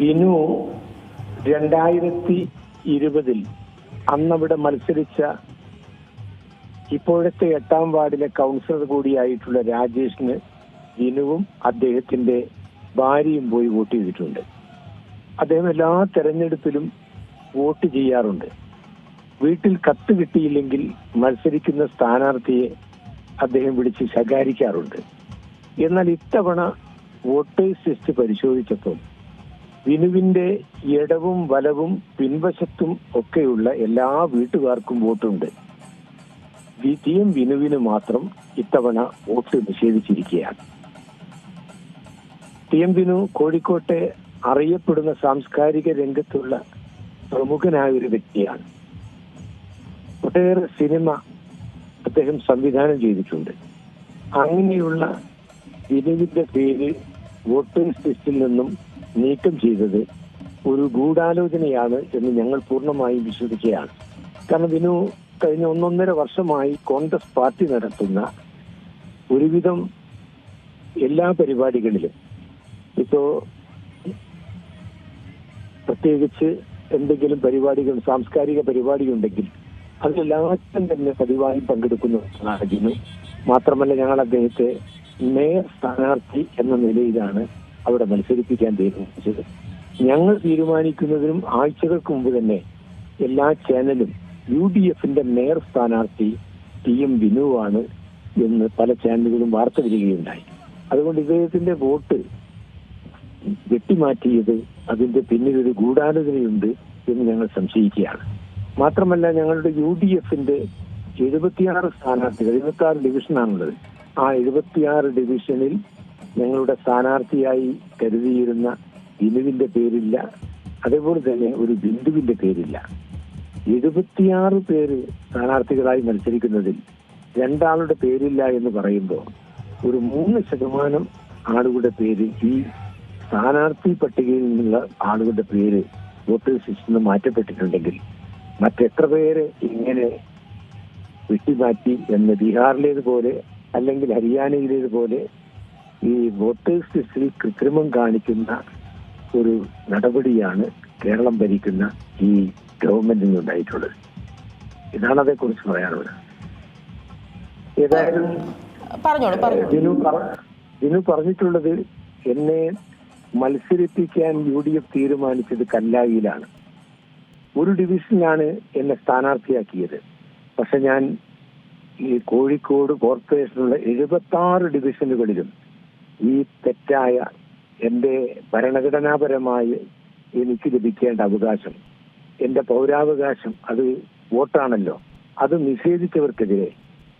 വിനു രണ്ടായിരത്തി ഇരുപതിൽ അന്നവിടെ മത്സരിച്ച ഇപ്പോഴത്തെ എട്ടാം വാർഡിലെ കൗൺസിലർ കൂടിയായിട്ടുള്ള രാജേഷിന് ഇനുവും അദ്ദേഹത്തിന്റെ ഭാര്യയും പോയി വോട്ട് ചെയ്തിട്ടുണ്ട്. അദ്ദേഹം എല്ലാ തെരഞ്ഞെടുപ്പിലും വോട്ട് ചെയ്യാറുണ്ട്. വീട്ടിൽ കത്ത് കിട്ടിയില്ലെങ്കിൽ മത്സരിക്കുന്ന സ്ഥാനാർത്ഥിയെ അദ്ദേഹം വിളിച്ച് ശകാരിക്കാറുണ്ട്. എന്നാൽ ഇത്തവണ വോട്ടേഴ്സ് ലിസ്റ്റ് പരിശോധിച്ചപ്പോൾ വിനുവിന്റെ ഇടവും വലവും പിൻവശത്തും ഒക്കെയുള്ള എല്ലാ വീട്ടുകാർക്കും വോട്ടുണ്ട്. ടി. എം. വിനുവിന് മാത്രം ഇത്തവണ വോട്ട് നിഷേധിച്ചിരിക്കുകയാണ്. ടി. എം. വിനു കോഴിക്കോട്ടെ അറിയപ്പെടുന്ന സാംസ്കാരിക രംഗത്തുള്ള പ്രമുഖനായ ഒരു വ്യക്തിയാണ്. ഒട്ടേറെ സിനിമ അദ്ദേഹം സംവിധാനം ചെയ്തിട്ടുണ്ട്. അങ്ങനെയുള്ള വിനുവിന്റെ പേര് വോട്ടിംഗ് ലിസ്റ്റിൽ നിന്നും നീക്കം ചെയ്തത് ഒരു ഗൂഢാലോചനയാണ് എന്ന് ഞങ്ങൾ പൂർണമായും വിശ്വസിക്കുകയാണ്. കാരണം വിനു കഴിഞ്ഞ ഒന്നൊന്നര വർഷമായി കോൺഗ്രസ് പാർട്ടി നടത്തുന്ന ഒരുവിധം എല്ലാ പരിപാടികളിലും ഇപ്പോ പ്രത്യേകിച്ച് എന്തെങ്കിലും പരിപാടികൾ സാംസ്കാരിക പരിപാടി ഉണ്ടെങ്കിൽ അതിലെല്ലാവരും തന്നെ പതിവായി പങ്കെടുക്കുന്ന വിനു. മാത്രമല്ല ഞങ്ങൾ അദ്ദേഹത്തെ മേയർ സ്ഥാനാർത്ഥി എന്ന നിലയിലാണ് അവിടെ മത്സരിപ്പിക്കാൻ തീരുമാനിച്ചത്. ഞങ്ങൾ തീരുമാനിക്കുന്നതിനും ആഴ്ചകൾക്ക് മുമ്പ് തന്നെ എല്ലാ ചാനലും യു ഡി എഫിന്റെ മേയർ സ്ഥാനാർത്ഥി ടി എം വിനുവാണ് എന്ന് പല ചാനലുകളും വാർത്ത വരികയുണ്ടായി. അതുകൊണ്ട് ഇദ്ദേഹത്തിന്റെ വോട്ട് വെട്ടിമാറ്റിയത് അതിന്റെ പിന്നിലൊരു ഗൂഢാലോചനയുണ്ട് എന്ന് ഞങ്ങൾ സംശയിക്കുകയാണ്. മാത്രമല്ല ഞങ്ങളുടെ യു ഡി എഫിന്റെ എഴുപത്തിയാറ് സ്ഥാനാർത്ഥികൾ എഴുപത്തി ആറ് ഡിവിഷനാണുള്ളത്. ആ എഴുപത്തിയാറ് ഡിവിഷനിൽ ഞങ്ങളുടെ സ്ഥാനാർത്ഥിയായി കരുതിയിരുന്ന ബിനുവിന്റെ പേരില്ല അതേപോലെ തന്നെ ഒരു ബിന്ദുവിന്റെ പേരില്ല. എഴുപത്തിയാറ് പേര് സ്ഥാനാർത്ഥികളായി മത്സരിക്കുന്നതിൽ രണ്ടാളുടെ പേരില്ല എന്ന് പറയുമ്പോൾ ഒരു മൂന്ന് ശതമാനം ആളുകളുടെ പേര് ഈ സ്ഥാനാർത്ഥി പട്ടികയിൽ നിന്നുള്ള ആളുകളുടെ പേര് വോട്ടേഴ്സ് ലിസ്റ്റിൽ നിന്ന് മാറ്റപ്പെട്ടിട്ടുണ്ടെങ്കിൽ മറ്റെത്ര പേര് ഇങ്ങനെ വെട്ടിമാറ്റി എന്ന് ബീഹാറിലേതുപോലെ അല്ലെങ്കിൽ ഹരിയാനയിലേതുപോലെ ഈ വോട്ടേഴ്സ് ലിസ്റ്റിൽ കൃത്രിമം കാണിക്കുന്ന ഒരു നടപടിയാണ് കേരളം ഭരിക്കുന്ന ഈ ഗവൺമെന്റിന് ഉണ്ടായിട്ടുള്ളത്. ഇതാണ് അതേക്കുറിച്ച് പറയാനുള്ളത്. ഏതായാലും ദിനു പറഞ്ഞിട്ടുള്ളത് എന്നെ മത്സരിപ്പിക്കാൻ യു ഡി എഫ് തീരുമാനിച്ചത് കല്ലായിലാണ്. ഒരു ഡിവിഷനിലാണ് എന്നെ സ്ഥാനാർത്ഥിയാക്കിയത്. പക്ഷെ ഞാൻ ഈ കോഴിക്കോട് കോർപ്പറേഷനുള്ള എഴുപത്തി ആറ് ഡിവിഷനുകളിലും ഈ തെറ്റായ എന്റെ ഭരണഘടനാപരമായി എനിക്ക് ലഭിക്കേണ്ട അവകാശം എന്റെ പൗരാവകാശം അത് വോട്ടാണല്ലോ. അത് നിഷേധിച്ചവർക്കെതിരെ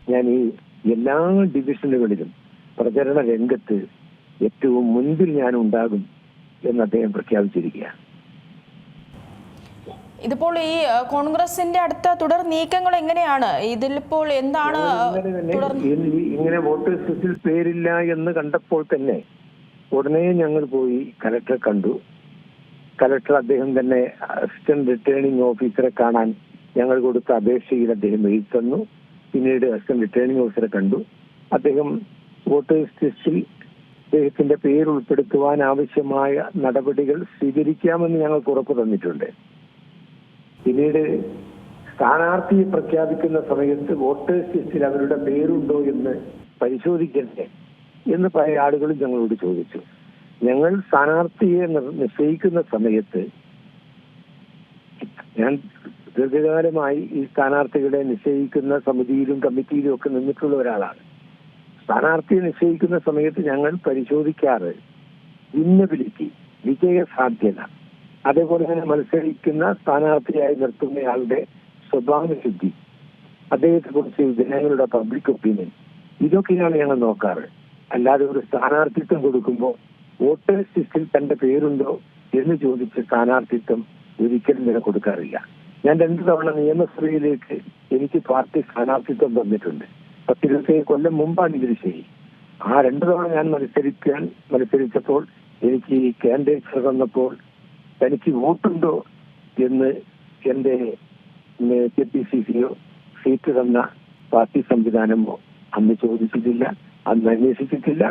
ഞാൻ ഈ എല്ലാ ഡിവിഷനുകളിലും പ്രചരണ രംഗത്ത് ഏറ്റവും മുൻപിൽ ഞാൻ ഉണ്ടാകും എന്ന് അദ്ദേഹം പ്രഖ്യാപിച്ചിരിക്കുകയാണ്. ഇതിപ്പോൾ ഈ കോൺഗ്രസിന്റെ അടുത്ത തുടർ നീക്കങ്ങൾ എങ്ങനെയാണ്? ഇതിലിപ്പോൾ എന്താണ് ഇങ്ങനെ വോട്ട് ലിസ്റ്റിൽ പേരില്ല എന്ന് കണ്ടപ്പോൾ തന്നെ ഉടനെ ഞങ്ങൾ പോയി കലക്ടറെ കണ്ടു. കലക്ടർ അദ്ദേഹം തന്നെ അസിസ്റ്റന്റ് റിട്ടേണിംഗ് ഓഫീസറെ കാണാൻ ഞങ്ങൾ കൊടുത്ത അപേക്ഷയിൽ അദ്ദേഹം എഴുതി തന്നു. പിന്നീട് അസിസ്റ്റന്റ് റിട്ടേണിംഗ് ഓഫീസറെ കണ്ടു. അദ്ദേഹം വോട്ടേഴ്സ് ലിസ്റ്റിൽ അദ്ദേഹത്തിന്റെ പേര് ഉൾപ്പെടുത്തുവാൻ ആവശ്യമായ നടപടികൾ സ്വീകരിക്കാമെന്ന് ഞങ്ങൾക്ക് ഉറപ്പ് തന്നിട്ടുണ്ട്. പിന്നീട് സ്ഥാനാർത്ഥിയെ പ്രഖ്യാപിക്കുന്ന സമയത്ത് വോട്ടേഴ്സ് ലിസ്റ്റിൽ അവരുടെ പേരുണ്ടോ എന്ന് പരിശോധിക്കണ്ടേ എന്ന് പല ആളുകളും ഞങ്ങളോട് ചോദിച്ചു. ഞങ്ങൾ സ്ഥാനാർത്ഥിയെ നിശ്ചയിക്കുന്ന സമയത്ത് ഞാൻ ദീർഘകാലമായി ഈ സ്ഥാനാർത്ഥികളെ നിശ്ചയിക്കുന്ന സമിതിയിലും കമ്മിറ്റിയിലും ഒക്കെ നിന്നിട്ടുള്ള ഒരാളാണ്. സ്ഥാനാർത്ഥിയെ നിശ്ചയിക്കുന്ന സമയത്ത് ഞങ്ങൾ പരിശോധിക്കാറ് വിന്നബിലിറ്റി വിജയ സാധ്യത അതേപോലെ തന്നെ മത്സരിക്കുന്ന സ്ഥാനാർത്ഥിയായി നിർത്തുന്നയാളുടെ സ്വഭാവശുദ്ധി അദ്ദേഹത്തെ കുറിച്ച് ജനങ്ങളുടെ പബ്ലിക് ഒപ്പീനിയൻ ഇതൊക്കെയാണ് ഞങ്ങൾ നോക്കാറ്. അല്ലാതെ ഒരു സ്ഥാനാർത്ഥിത്വം കൊടുക്കുമ്പോൾ വോട്ടേഴ്സ് ലിസ്റ്റിൽ തന്റെ പേരുണ്ടോ എന്ന് ചോദിച്ച് സ്ഥാനാർത്ഥിത്വം ഒരിക്കലും നില കൊടുക്കാറില്ല ഞാൻ രണ്ടു തവണ നിയമസഭയിലേക്ക് എനിക്ക് പാർട്ടി സ്ഥാനാർത്ഥിത്വം തന്നിട്ടുണ്ട്. പത്തിരുപത്തേഴ് കൊല്ലം മുമ്പാണ് ഇതിന് ശരി. ആ രണ്ടു തവണ ഞാൻ മത്സരിക്കാൻ മത്സരിച്ചപ്പോൾ എനിക്ക് ഈ കാൻഡിഡേറ്റ്സ് തന്നപ്പോൾ തനിക്ക് വോട്ടുണ്ടോ എന്ന് എന്റെ കെ പി സി സിയോ സീറ്റ് തന്ന പാർട്ടി സംവിധാനമോ അന്ന് ചോദിച്ചിട്ടില്ല അന്ന് അന്വേഷിച്ചിട്ടില്ല.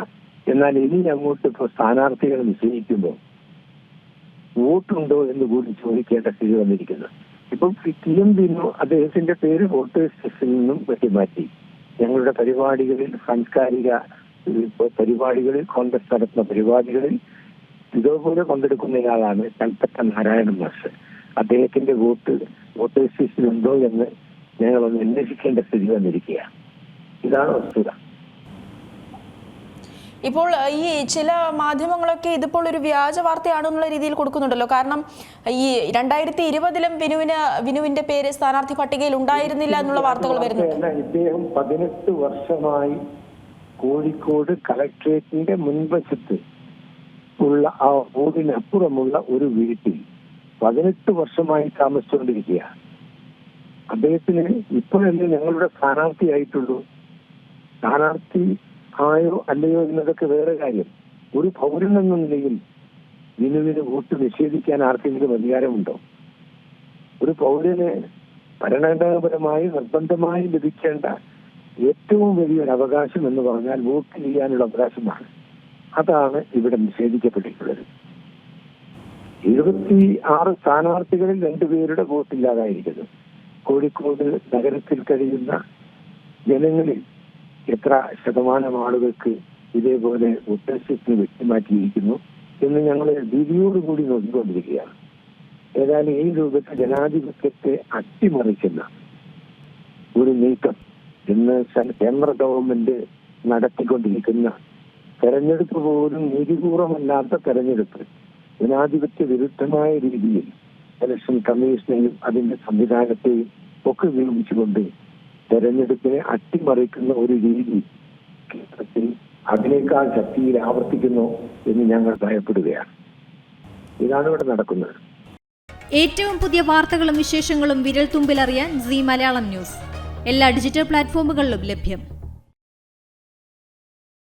എന്നാൽ ഇനി അങ്ങോട്ട് ഇപ്പോൾ സ്ഥാനാർത്ഥികൾ നിശ്ചയിക്കുമ്പോൾ വോട്ടുണ്ടോ എന്ന് കൂടി ചോദിക്കേണ്ട സ്ഥിതി വന്നിരിക്കുന്നു. ഇപ്പം ടി എം ബിനു അദ്ദേഹത്തിന്റെ പേര് വോട്ടേഴ്സ് ലിസ്റ്റിൽ നിന്നും വെട്ടിമാറ്റി. ഞങ്ങളുടെ പരിപാടികളിൽ സാംസ്കാരിക പരിപാടികളിൽ കോൺഗ്രസ് നടത്തുന്ന പരിപാടികളിൽ ഇതേപോലെ പങ്കെടുക്കുന്നയാളാണ് കൽപ്പറ്റ നാരായണൻ മാസ്റ്റർ. അദ്ദേഹത്തിന്റെ വോട്ട് വോട്ടേഴ്സ് ലിസ്റ്റിലുണ്ടോ എന്ന് ഞങ്ങളൊന്ന് അന്വേഷിക്കേണ്ട സ്ഥിതി വന്നിരിക്കുകയാണ്. ഇതാണ് വസ്തുത. ഇപ്പോൾ ഈ ചില മാധ്യമങ്ങളൊക്കെ ഇതിപ്പോൾ ഒരു വ്യാജ വാർത്തയാണെന്നുള്ള രീതിയിൽ കൊടുക്കുന്നുണ്ടല്ലോ. കാരണം ഈ രണ്ടായിരത്തി ഇരുപതിലും വിനുവിന് വിനുവിന്റെ പേര് സ്ഥാനാർത്ഥി പട്ടികയിൽ ഉണ്ടായിരുന്നില്ല എന്നുള്ള വാർത്തകൾ വരുന്നുണ്ട്. ഇദ്ദേഹം പതിനെട്ട് വർഷമായി കോഴിക്കോട് കളക്ട്രേറ്റിന്റെ മുൻവശത്ത് ഉള്ള ആ റോഡിനപ്പുറമുള്ള ഒരു വീട്ടിൽ പതിനെട്ട് വർഷമായി താമസിച്ചുകൊണ്ടിരിക്കുക അദ്ദേഹത്തിന് ഇപ്പോഴല്ലേ ഞങ്ങളുടെ സ്ഥാനാർത്ഥിയായിട്ടുള്ളൂ സ്ഥാനാർത്ഥി ആയോ അല്ലയോ എന്നതൊക്കെ വേറെ കാര്യം. ഒരു പൗരൻ എന്ന നിലയിൽ വിനുവിന് വോട്ട് നിഷേധിക്കാൻ ആർക്കെങ്കിലും അധികാരമുണ്ടോ? ഒരു പൗരന് ഭരണഘടനാപരമായി നിർബന്ധമായി ലഭിക്കേണ്ട ഏറ്റവും വലിയൊരു അവകാശം എന്ന് പറഞ്ഞാൽ വോട്ട് ചെയ്യാനുള്ള അവകാശമാണ്. അതാണ് ഇവിടെ നിഷേധിക്കപ്പെട്ടിട്ടുള്ളത്. എഴുപത്തി ആറ് സ്ഥാനാർത്ഥികളിൽ രണ്ടുപേരുടെ വോട്ടില്ലാതായിരിക്കുന്നു കോഴിക്കോട് നഗരത്തിൽ കഴിയുന്ന ജനങ്ങളിൽ എത്ര ശതമാനം ആളുകൾക്ക് ഇതേപോലെ ഉദ്ദേശത്തിന് വെട്ടിമാറ്റിയിരിക്കുന്നു എന്ന് ഞങ്ങൾ ഭീതിയോടുകൂടി നോക്കിക്കൊണ്ടിരിക്കുകയാണ്. ഏതായാലും ഈ രൂപത്തിൽ ജനാധിപത്യത്തെ അട്ടിമറിക്കുന്ന ഒരു നീക്കം ഇന്ന് കേന്ദ്ര ഗവൺമെന്റ് നടത്തിക്കൊണ്ടിരിക്കുന്ന തെരഞ്ഞെടുപ്പ് പോലും നീതിപൂർവമല്ലാത്ത തെരഞ്ഞെടുപ്പ് ജനാധിപത്യ വിരുദ്ധമായ രീതിയിൽ ഇലക്ഷൻ കമ്മീഷനെയും അതിന്റെ സംവിധാനത്തെയും ഒക്കെ ഉപയോഗിച്ചുകൊണ്ട് തെരഞ്ഞെടുപ്പിനെ അട്ടിമറിക്കുന്ന ഒരു രീതി കേരളത്തിൽ അതിനേക്കാൾ ശക്തിയിൽ ആവർത്തിക്കുന്നു എന്ന് ഞങ്ങൾ ഭയപ്പെടുകയാണ്. ഇതാണ് ഇവിടെ നടക്കുന്നത്. ഏറ്റവും പുതിയ വാർത്തകളും വിശേഷങ്ങളും വിരൽ തുമ്പിലറിയാൻ സി മലയാളം ന്യൂസ്. എല്ലാ ഡിജിറ്റൽ പ്ലാറ്റ്ഫോമുകളിലും ലഭ്യം.